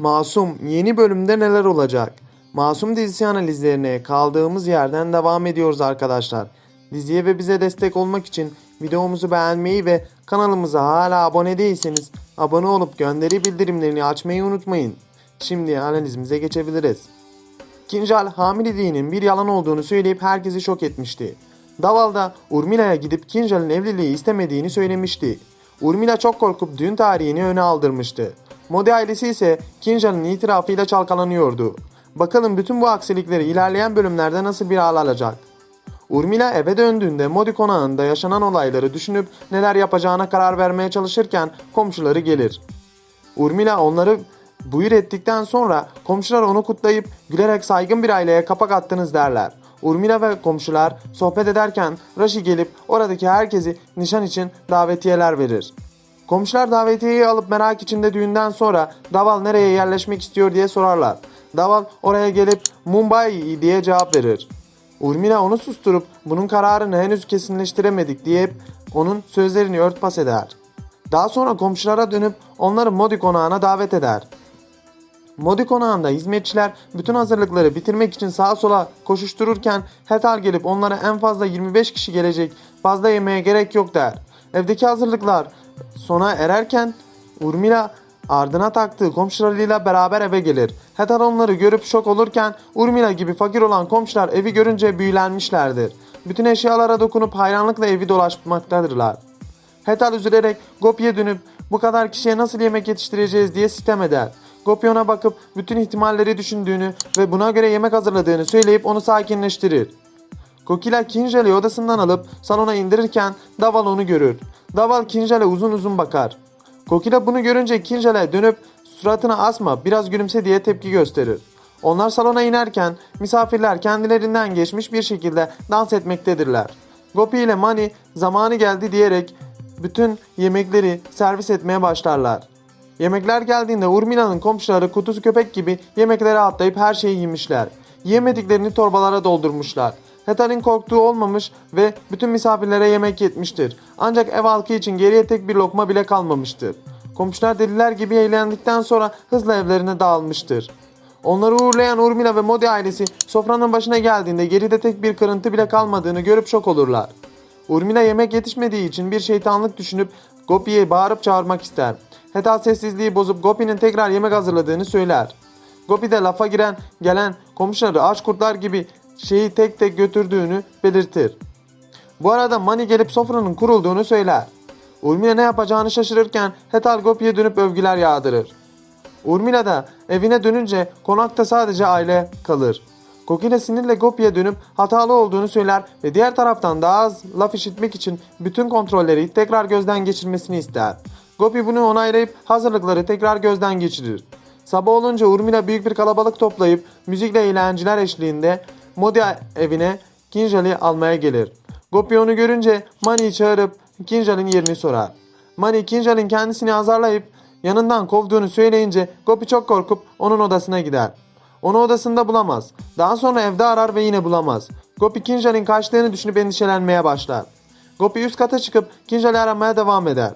Masum yeni bölümde neler olacak? Masum dizisi analizlerine kaldığımız yerden devam ediyoruz arkadaşlar. Diziye ve bize destek olmak için videomuzu beğenmeyi ve kanalımıza hala abone değilseniz abone olup gönderi bildirimlerini açmayı unutmayın. Şimdi analizimize geçebiliriz. Kinjal hamileliğinin bir yalan olduğunu söyleyip herkesi şok etmişti. Daval da Urmila'ya gidip Kinjal'ın evliliği istemediğini söylemişti. Urmila çok korkup düğün tarihini öne aldırmıştı. Modi ailesi ise Kinjal'ın itirafıyla çalkalanıyordu. Bakalım bütün bu aksilikleri ilerleyen bölümlerde nasıl bir hal alacak? Urmila eve döndüğünde Modi konağında yaşanan olayları düşünüp neler yapacağına karar vermeye çalışırken komşuları gelir. Urmila onları buyur ettikten sonra komşular onu kutlayıp gülerek saygın bir aileye kapak attınız derler. Urmila ve komşular sohbet ederken Rashi gelip oradaki herkesi nişan için davetiyeler verir. Komşular davetiyeyi alıp merak içinde düğünden sonra Daval nereye yerleşmek istiyor diye sorarlar. Daval oraya gelip Mumbai diye cevap verir. Urmila onu susturup bunun kararını henüz kesinleştiremedik diye onun sözlerini örtbas eder. Daha sonra komşulara dönüp onları Modi konağına davet eder. Modi konağında hizmetçiler bütün hazırlıkları bitirmek için sağa sola koşuştururken Hetal gelip onlara en fazla 25 kişi gelecek fazla yemeğe gerek yok der. Evdeki hazırlıklar sona ererken Urmila ardına taktığı komşularıyla beraber eve gelir. Hetal onları görüp şok olurken Urmila gibi fakir olan komşular evi görünce büyülenmişlerdir. Bütün eşyalara dokunup hayranlıkla evi dolaşmaktadırlar. Hetal üzülerek Gopi'ye dönüp bu kadar kişiye nasıl yemek yetiştireceğiz diye sitem eder. Gopi ona bakıp bütün ihtimalleri düşündüğünü ve buna göre yemek hazırladığını söyleyip onu sakinleştirir. Kokila Kinjal'i odasından alıp salona indirirken Daval onu görür. Daval Kinjal'e uzun uzun bakar. Kokila bunu görünce Kinjal'e dönüp suratına asma biraz gülümse diye tepki gösterir. Onlar salona inerken misafirler kendilerinden geçmiş bir şekilde dans etmektedirler. Gopi ile Mani zamanı geldi diyerek bütün yemekleri servis etmeye başlarlar. Yemekler geldiğinde Urmila'nın komşuları kutusu köpek gibi yemeklere atlayıp her şeyi yemişler. Yemediklerini torbalara doldurmuşlar. Hetal'in korktuğu olmamış ve bütün misafirlere yemek yetmiştir. Ancak ev halkı için geriye tek bir lokma bile kalmamıştır. Komşular deliler gibi eğlendikten sonra hızla evlerine dağılmıştır. Onları uğurlayan Urmila ve Modi ailesi sofranın başına geldiğinde geride tek bir kırıntı bile kalmadığını görüp şok olurlar. Urmila yemek yetişmediği için bir şeytanlık düşünüp Gopi'ye bağırıp çağırmak ister. Hetal sessizliği bozup Gopi'nin tekrar yemek hazırladığını söyler. Gopi de lafa giren gelen komşuları aç kurtlar gibi şeyi tek tek götürdüğünü belirtir. Bu arada Mani gelip sofranın kurulduğunu söyler. Urmila ne yapacağını şaşırırken Hetal Gopi'ye dönüp övgüler yağdırır. Urmila da evine dönünce konakta sadece aile kalır. Kokila sinirle Gopi'ye dönüp hatalı olduğunu söyler ve diğer taraftan daha az laf işitmek için bütün kontrolleri tekrar gözden geçirmesini ister. Gopi bunu onaylayıp hazırlıkları tekrar gözden geçirir. Sabah olunca Urmila büyük bir kalabalık toplayıp müzikle eğlenceler eşliğinde Modi evine Kinjal'i almaya gelir. Gopi onu görünce Mani'yi çağırıp Kinjal'in yerini sorar. Mani Kinjal'in kendisini azarlayıp yanından kovduğunu söyleyince Gopi çok korkup onun odasına gider. Onu odasında bulamaz. Daha sonra evde arar ve yine bulamaz. Gopi Kinjal'in kaçtığını düşünüp endişelenmeye başlar. Gopi üst kata çıkıp Kinjal'i aramaya devam eder.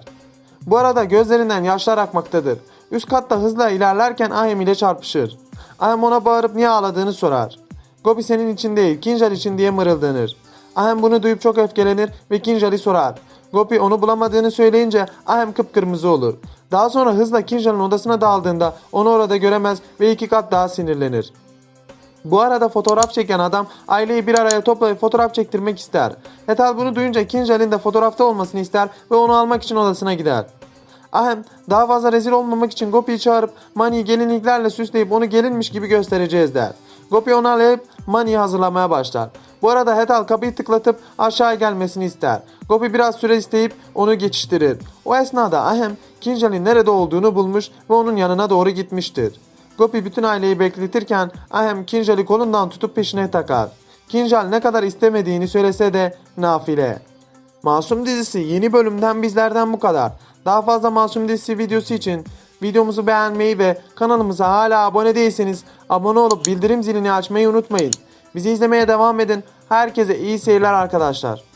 Bu arada gözlerinden yaşlar akmaktadır. Üst katta hızla ilerlerken Ahem ile çarpışır. Ahem ona bağırıp niye ağladığını sorar. Gopi senin için değil Kinjal için diye mırıldanır. Ahem bunu duyup çok öfkelenir ve Kinjal'i sorar. Gopi onu bulamadığını söyleyince Ahem kıpkırmızı olur. Daha sonra hızla Kinjal'ın odasına daldığında onu orada göremez ve iki kat daha sinirlenir. Bu arada fotoğraf çeken adam aileyi bir araya toplayıp fotoğraf çektirmek ister. Hetal bunu duyunca Kinjal'in de fotoğrafta olmasını ister ve onu almak için odasına gider. Ahem daha fazla rezil olmamak için Gopi'yi çağırıp Mani'yi gelinliklerle süsleyip onu gelinmiş gibi göstereceğiz der. Gopi onu alayıp Mani'yi hazırlamaya başlar. Bu arada Hetal kapıyı tıklatıp aşağı gelmesini ister. Gopi biraz süre isteyip onu geçiştirir. O esnada Ahem Kinjal'in nerede olduğunu bulmuş ve onun yanına doğru gitmiştir. Gopi bütün aileyi bekletirken Ahem Kinjal'i kolundan tutup peşine takar. Kinjal ne kadar istemediğini söylese de nafile. Masum dizisi yeni bölümden bizlerden bu kadar. Daha fazla Masum dizisi videosu için videomuzu beğenmeyi ve kanalımıza hala abone değilseniz abone olup bildirim zilini açmayı unutmayın. Bizi izlemeye devam edin. Herkese iyi seyirler arkadaşlar.